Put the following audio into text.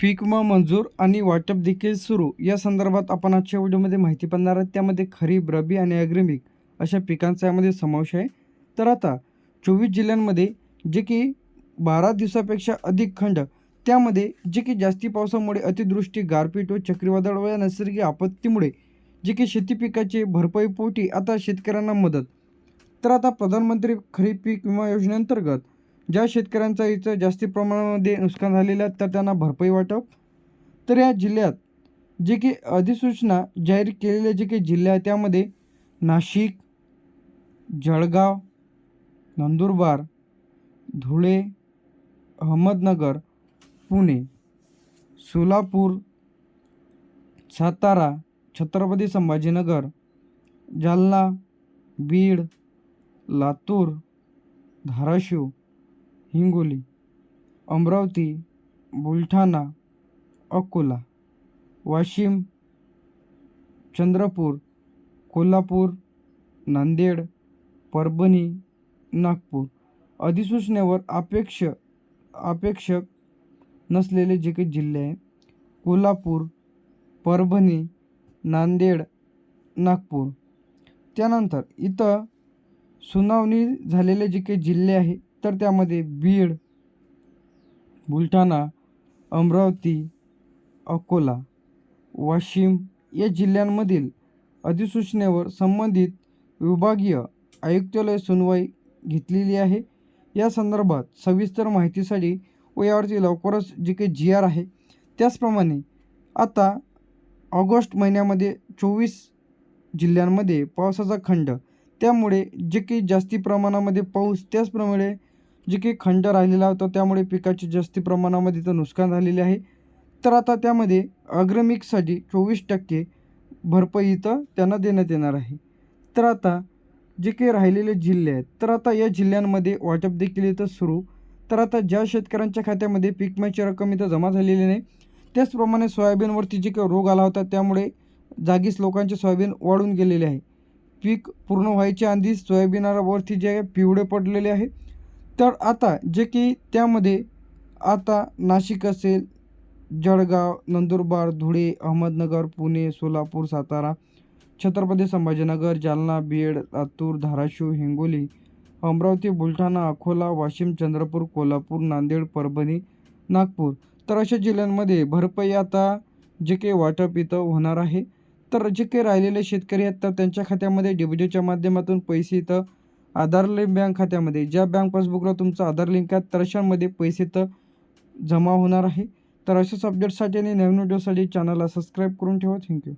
पीक विमा मंजूर आणि वाटप देखील सुरू. या संदर्भात आपण आजच्या व्हिडिओमध्ये माहिती पाहणार आहोत. त्यामध्ये खरीप रबी आणि अग्रिमिक अशा पिकांचा यामध्ये समावेश आहे. तर आता चोवीस जिल्ह्यांमध्ये जे की बारा दिवसापेक्षा अधिक खंड त्यामध्ये जे की जास्ती पावसामुळे अतिदृष्टी गारपीट व चक्रीवादळ व या नैसर्गिक आपत्तीमुळे जे की शेती पिकाची भरपाईपोटी आता शेतकऱ्यांना मदत. तर आता प्रधानमंत्री खरीप पीक विमा योजनेअंतर्गत ज्या शेतकऱ्यांचं इथं जास्ती प्रमाणामध्ये नुकसान झालेलं आहे तर त्यांना भरपाई वाटप. तर या जिल्ह्यात जे की अधिसूचना जाहीर केलेले जे काही जिल्हे आहेत त्यामध्ये नाशिक जळगाव नंदुरबार धुळे अहमदनगर पुणे सोलापूर सातारा छत्रपती संभाजीनगर जालना बीड लातूर धाराशिव हिंगोली अमरावती बुलढाणा अकोला वाशिम चंद्रपूर कोल्हापूर नांदेड परभणी नागपूर. अधिसूचनेवर अपेक्ष अपेक्षक नसलेले जे काही जिल्हे आहे कोल्हापूर परभणी नांदेड नागपूर. त्यानंतर इथं सुनावणी झालेले जे काही जिल्हे आहे तर त्यामध्ये बीड बुलढाणा अमरावती अकोला वाशिम या जिल्ह्यांमधील अधिसूचनेवर संबंधित विभागीय आयुक्तालय सुनवाई घेतलेली आहे. या संदर्भात सविस्तर माहितीसाठी व यावरती लवकरच जे काही जी आर आहे त्याचप्रमाणे आता ऑगस्ट महिन्यामध्ये चोवीस जिल्ह्यांमध्ये पावसाचा खंड त्यामुळे जे काही जास्ती प्रमाणामध्ये पाऊस त्याचप्रमाणे जे काही खंड राहिलेला होता त्यामुळे पिकाचे जास्ती प्रमाणामध्ये तर नुकसान झालेले आहे. तर आता त्यामध्ये अग्रमिकसाठी चोवीस टक्के भरपाई इथं त्यांना देण्यात येणार आहे. तर आता जे काही राहिलेले जिल्हे आहेत तर आता या जिल्ह्यांमध्ये वाटप देखील इथं सुरू. तर आता ज्या शेतकऱ्यांच्या खात्यामध्ये पीक रक्कम इथं जमा झालेली नाही त्याचप्रमाणे सोयाबीनवरती जे काही रोग आला होता त्यामुळे जागीच लोकांचे सोयाबीन वाढून गेलेले आहे. पीक पूर्ण व्हायच्या आधी सोयाबीनावरती जे पिवळे पडलेले आहे तर आता जे की त्यामध्ये आता नाशिक असेल जळगाव नंदुरबार धुळे अहमदनगर पुणे सोलापूर सातारा छत्रपती संभाजीनगर जालना बीड लातूर धाराशिव हिंगोली अमरावती बुलढाणा अकोला वाशिम चंद्रपूर कोल्हापूर नांदेड परभणी नागपूर. तर अशा जिल्ह्यांमध्ये भरपाई आता जे काही वाटप इथं होणार आहे. तर जे काही राहिलेले शेतकरी आहेत तर त्यांच्या खात्यामध्ये डिपॉझिटच्या माध्यमातून पैसे इथं आधार लिंक बँक खात्यामध्ये. ज्या बँक पासबुकला तुमचं आधार लिंक आहे तर अशांमध्ये पैसे तर जमा होणार आहे. तर अशाच अपडेट्ससाठी आणि नवीन व्हिडिओसाठी चॅनलला सबस्क्राईब करून ठेवा. थँक्यू